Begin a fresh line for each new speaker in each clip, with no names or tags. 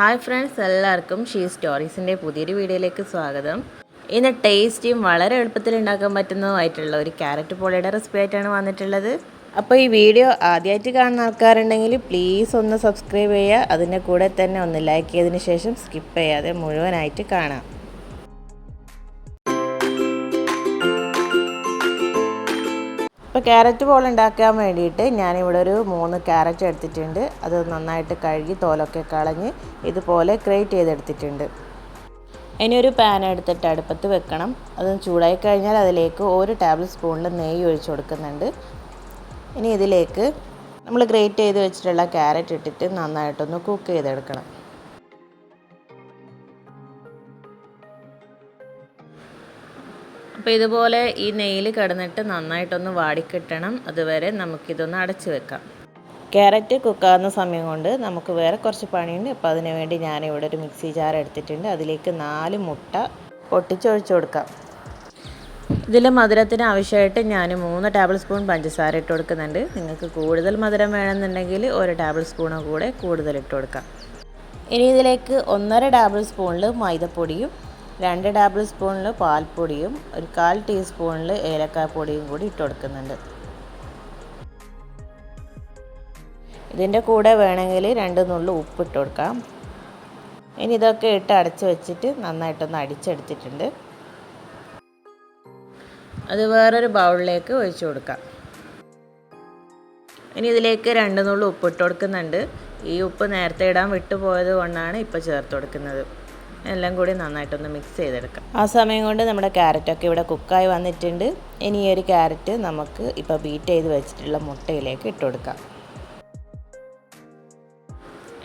Hi friends എല്ലാവർക്കും she സ്റ്റോറീസിന്റെ പുതിയൊരു വീഡിയോയിലേക്ക് സ്വാഗതം. ഇന്ന് ടേസ്റ്റിയും വളരെ എളുപ്പത്തിൽ ഉണ്ടാക്കാൻ പറ്റുന്നതുമായിട്ടുള്ള ഒരു ക്യാരറ്റ് പോളയുടെ റെസിപ്പി ആയിട്ടാണ് വന്നിട്ടുള്ളത്. അപ്പോൾ ഈ വീഡിയോ ആദ്യമായിട്ട് കാണുന്ന ആൾക്കാരുണ്ടെങ്കിൽ പ്ലീസ് ഒന്ന് സബ്സ്ക്രൈബ് ചെയ്യുക. അതിന്റെ കൂടെ തന്നെ ഒന്ന് ലൈക്ക് ചെയ്തതിന് ശേഷം സ്കിപ്പ് ചെയ്യാതെ മുഴുവനായിട്ട് കാണാം. ഇപ്പോൾ ക്യാരറ്റ് ബോൾ ഉണ്ടാക്കാൻ വേണ്ടിയിട്ട് ഞാനിവിടെ ഒരു മൂന്ന് ക്യാരറ്റ് എടുത്തിട്ടുണ്ട്. അത് നന്നായിട്ട് കഴുകി തോലൊക്കെ കളഞ്ഞ് ഇതുപോലെ ഗ്രേറ്റ് ചെയ്തെടുത്തിട്ടുണ്ട്. ഇനി ഒരു പാൻ എടുത്തിട്ട് അടുപ്പത്ത് വെക്കണം. അത് ചൂടായി കഴിഞ്ഞാൽ അതിലേക്ക് ഒരു ടേബിൾ സ്പൂണിൽ നെയ്യ് ഒഴിച്ചു കൊടുക്കുന്നുണ്ട്. ഇനി ഇതിലേക്ക് നമ്മൾ ഗ്രേറ്റ് ചെയ്ത് വെച്ചിട്ടുള്ള ക്യാരറ്റ് ഇട്ടിട്ട് നന്നായിട്ടൊന്ന് കുക്ക് ചെയ്തെടുക്കണം. അപ്പോൾ ഇതുപോലെ ഈ നെയ്യിൽ കിടന്നിട്ട് നന്നായിട്ടൊന്ന് വാടിക്കിട്ടണം. അതുവരെ നമുക്കിതൊന്ന് അടച്ചു വെക്കാം. ക്യാരറ്റ് കുക്കാവുന്ന സമയം കൊണ്ട് നമുക്ക് വേറെ കുറച്ച് പണിയുണ്ട്. അപ്പോൾ അതിന് വേണ്ടി ഞാനിവിടെ ഒരു മിക്സി ജാർ എടുത്തിട്ടുണ്ട്. അതിലേക്ക് നാല് മുട്ട പൊട്ടിച്ചൊഴിച്ചു കൊടുക്കാം. ഇതിൽ മധുരത്തിന് ആവശ്യമായിട്ട് ഞാൻ മൂന്ന് ടേബിൾ സ്പൂൺ പഞ്ചസാര ഇട്ട് കൊടുക്കുന്നുണ്ട്. നിങ്ങൾക്ക് കൂടുതൽ മധുരം വേണമെന്നുണ്ടെങ്കിൽ ഒരു ടേബിൾ സ്പൂണോ കൂടെ കൂടുതൽ ഇട്ട് കൊടുക്കാം. ഇനി ഇതിലേക്ക് ഒന്നര ടേബിൾ സ്പൂണിൽ മൈദപ്പൊടിയും രണ്ട് ടേബിൾ സ്പൂണിൽ പാൽപ്പൊടിയും ഒരു കാൽ ടീസ്പൂണിൽ ഏലക്കാപ്പൊടിയും കൂടി ഇട്ട് കൊടുക്കുന്നുണ്ട്. ഇതിന്റെ കൂടെ വേണമെങ്കിൽ രണ്ട് നുള്ളു ഉപ്പ് ഇട്ട് കൊടുക്കാം. ഇനി ഇതൊക്കെ ഇട്ട് അടച്ച് വെച്ചിട്ട് നന്നായിട്ടൊന്ന് അടിച്ചെടുത്തിട്ടുണ്ട്. അത് വേറൊരു ബൗളിലേക്ക് ഒഴിച്ചു കൊടുക്കാം. ഇനി ഇതിലേക്ക് രണ്ട് നുള്ളു ഉപ്പ് ഇട്ട് കൊടുക്കുന്നുണ്ട്. ഈ ഉപ്പ് നേരത്തെ ഇടാൻ വിട്ടുപോയത് കൊണ്ടാണ് ഇപ്പോൾ ചേർത്ത് കൊടുക്കുന്നത്. എല്ലാം കൂടി നന്നായിട്ടൊന്ന് മിക്സ് ചെയ്തെടുക്കാം. ആ സമയം കൊണ്ട് നമ്മുടെ ക്യാരറ്റൊക്കെ ഇവിടെ കുക്കായി വന്നിട്ടുണ്ട്. ഇനി ഈ ഒരു ക്യാരറ്റ് നമുക്ക് ഇപ്പോൾ ബീറ്റ് ചെയ്ത് വെച്ചിട്ടുള്ള മുട്ടയിലേക്ക് ഇട്ട് കൊടുക്കാം.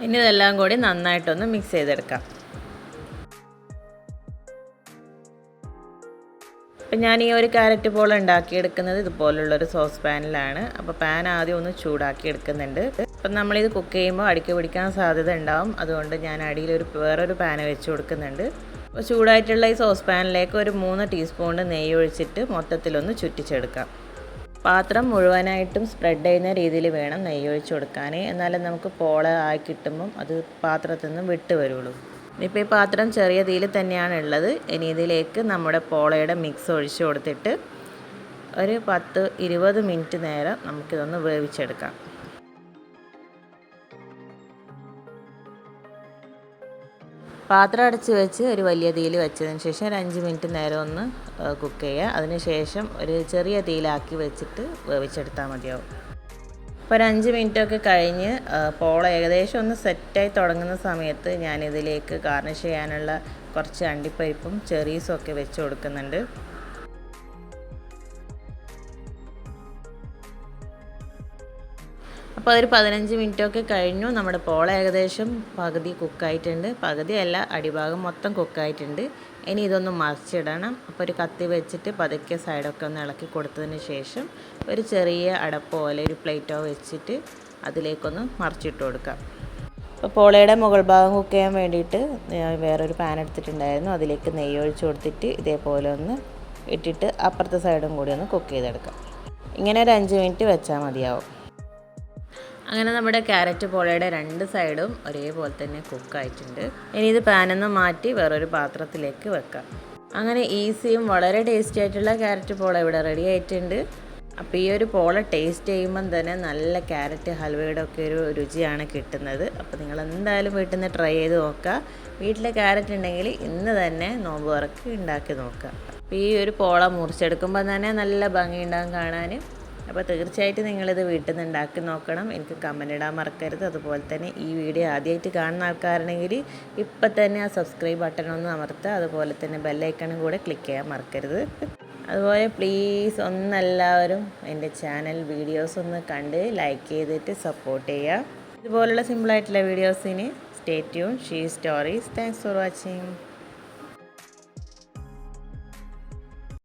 ഇനി ഇതെല്ലാം കൂടി നന്നായിട്ടൊന്ന് മിക്സ് ചെയ്തെടുക്കാം. അപ്പം ഞാൻ ഈ ഒരു ക്യാരറ്റ് പോലെ ഉണ്ടാക്കിയെടുക്കുന്നത് ഇതുപോലുള്ളൊരു സോസ് പാനിലാണ് അപ്പോൾ പാൻ ആദ്യം ഒന്ന് ചൂടാക്കി എടുക്കുന്നുണ്ട്. അപ്പം നമ്മളിത് കുക്ക് ചെയ്യുമ്പോൾ അടിക്ക് പിടിക്കാൻ സാധ്യത ഉണ്ടാവും. അതുകൊണ്ട് ഞാൻ അടിയിൽ ഒരു വേറൊരു പാൻ വെച്ച് കൊടുക്കുന്നുണ്ട്. അപ്പോൾ ചൂടായിട്ടുള്ള ഈ സോസ് പാനിലേക്ക് ഒരു മൂന്ന് ടീസ്പൂൺ നെയ്യ് ഒഴിച്ചിട്ട് മൊത്തത്തിലൊന്ന് ചുറ്റിച്ചെടുക്കാം. പാത്രം മുഴുവനായിട്ടും സ്പ്രെഡ് ചെയ്യുന്ന രീതിയിൽ വേണം നെയ്യ് ഒഴിച്ച് കൊടുക്കാൻ എന്നാലും നമുക്ക് പോള ആയി കിട്ടുമ്പം അത് പാത്രത്തിൽ നിന്ന് വിട്ട് വരുള്ളൂ. ഇപ്പോൾ ഈ പാത്രം ചെറിയ തീയിൽ തന്നെയാണ് ഉള്ളത് ഇനി ഇതിലേക്ക് നമ്മുടെ പോളയുടെ മിക്സ് ഒഴിച്ച് കൊടുത്തിട്ട് ഒരു പത്ത് ഇരുപത് മിനിറ്റ് നേരം നമുക്കിതൊന്ന് വേവിച്ചെടുക്കാം. പാത്രം അടച്ച് വെച്ച് ഒരു വലിയ തീയിൽ വെച്ചതിന് ശേഷം ഒരു അഞ്ച് മിനിറ്റ് നേരം ഒന്ന് കുക്ക് ചെയ്യുക. അതിന് ശേഷം ഒരു ചെറിയ തീയിലാക്കി വെച്ചിട്ട് വേവിച്ചെടുത്താൽ മതിയാവും. അപ്പോൾ ഒരു അഞ്ച് മിനിറ്റൊക്കെ കഴിഞ്ഞ് പോള ഏകദേശം ഒന്ന് സെറ്റായി തുടങ്ങുന്ന സമയത്ത് ഞാനിതിലേക്ക് ഗാർണിഷ് ചെയ്യാനുള്ള കുറച്ച് അണ്ടിപ്പരിപ്പും ചെറീസും ഒക്കെ വെച്ച് കൊടുക്കുന്നുണ്ട്. അപ്പോൾ അതൊരു പതിനഞ്ച് മിനിറ്റൊക്കെ കഴിഞ്ഞു. നമ്മുടെ പോള ഏകദേശം പകുതി കുക്കായിട്ടുണ്ട്. പകുതിയല്ല അടിഭാഗം മൊത്തം കുക്കായിട്ടുണ്ട്. ഇനി ഇതൊന്ന് മറിച്ചിടണം. അപ്പോൾ ഒരു കത്തി വെച്ചിട്ട് പതുക്കെ സൈഡൊക്കെ ഒന്ന് ഇളക്കി കൊടുത്തതിന് ശേഷം ഒരു ചെറിയ അടപ്പോ അല്ലെ ഒരു പ്ലേറ്റോ വെച്ചിട്ട് അതിലേക്കൊന്ന് മറിച്ചിട്ട് കൊടുക്കാം. അപ്പോൾ പോളയുടെ മുകൾ ഭാഗം കുക്ക് ചെയ്യാൻ വേണ്ടിയിട്ട് വേറൊരു പാൻ എടുത്തിട്ടുണ്ടായിരുന്നു. അതിലേക്ക് നെയ്യ് ഒഴിച്ച് കൊടുത്തിട്ട് ഇതേപോലെ ഒന്ന് ഇട്ടിട്ട് അപ്പുറത്തെ സൈഡും കൂടി ഒന്ന് കുക്ക് ചെയ്തെടുക്കാം. ഇങ്ങനെ ഒരു അഞ്ച് മിനിറ്റ് വെച്ചാൽ മതിയാവും. അങ്ങനെ നമ്മുടെ ക്യാരറ്റ് പോളയുടെ രണ്ട് സൈഡും ഒരേപോലെ തന്നെ കുക്കായിട്ടുണ്ട് ഇനി ഇത് പാനിൽ മാറ്റി വേറൊരു പാത്രത്തിലേക്ക് വെക്കാം. അങ്ങനെ ഈസിയും വളരെ ടേസ്റ്റി ആയിട്ടുള്ള ക്യാരറ്റ് പോള ഇവിടെ റെഡി ആയിട്ടുണ്ട്. അപ്പോൾ ഈ ഒരു പോള ടേസ്റ്റ് ചെയ്യുമ്പം തന്നെ നല്ല ക്യാരറ്റ് ഹൽവയുടെ ഒക്കെ ഒരു രുചിയാണ് കിട്ടുന്നത്. അപ്പോൾ നിങ്ങൾ എന്തായാലും വീട്ടിൽ നിന്ന് ട്രൈ ചെയ്ത് നോക്കുക. വീട്ടിലെ ക്യാരറ്റ് ഉണ്ടെങ്കിൽ ഇന്ന് തന്നെ നോമ്പ് വറക്ക് ഉണ്ടാക്കി നോക്കുക. അപ്പോൾ ഈ ഒരു പോള മുറിച്ചെടുക്കുമ്പോൾ തന്നെ നല്ല ഭംഗിയുണ്ടാകും കാണാൻ. അപ്പോൾ തീർച്ചയായിട്ടും നിങ്ങളിത് വീട്ടിൽ നിന്ന് ഉണ്ടാക്കി നോക്കണം. എനിക്ക് കമന്റ് ഇടാൻ മറക്കരുത്. അതുപോലെ തന്നെ ഈ വീഡിയോ ആദ്യമായിട്ട് കാണുന്ന ആൾക്കാരാണെങ്കിൽ ഇപ്പം തന്നെ ആ സബ്സ്ക്രൈബ് ബട്ടൺ ഒന്ന് അമർത്തുക. അതുപോലെ തന്നെ ബെല്ലൈക്കണും കൂടെ ക്ലിക്ക് ചെയ്യാൻ മറക്കരുത്. അതുപോലെ പ്ലീസ് ഒന്നെല്ലാവരും എന്റെ ചാനൽ വീഡിയോസ് ഒന്ന് കണ്ട് ലൈക്ക് ചെയ്തിട്ട് സപ്പോർട്ട് ചെയ്യുക. ഇതുപോലുള്ള സിമ്പിളായിട്ടുള്ള വീഡിയോസിന് stay tune she stories thanks for watching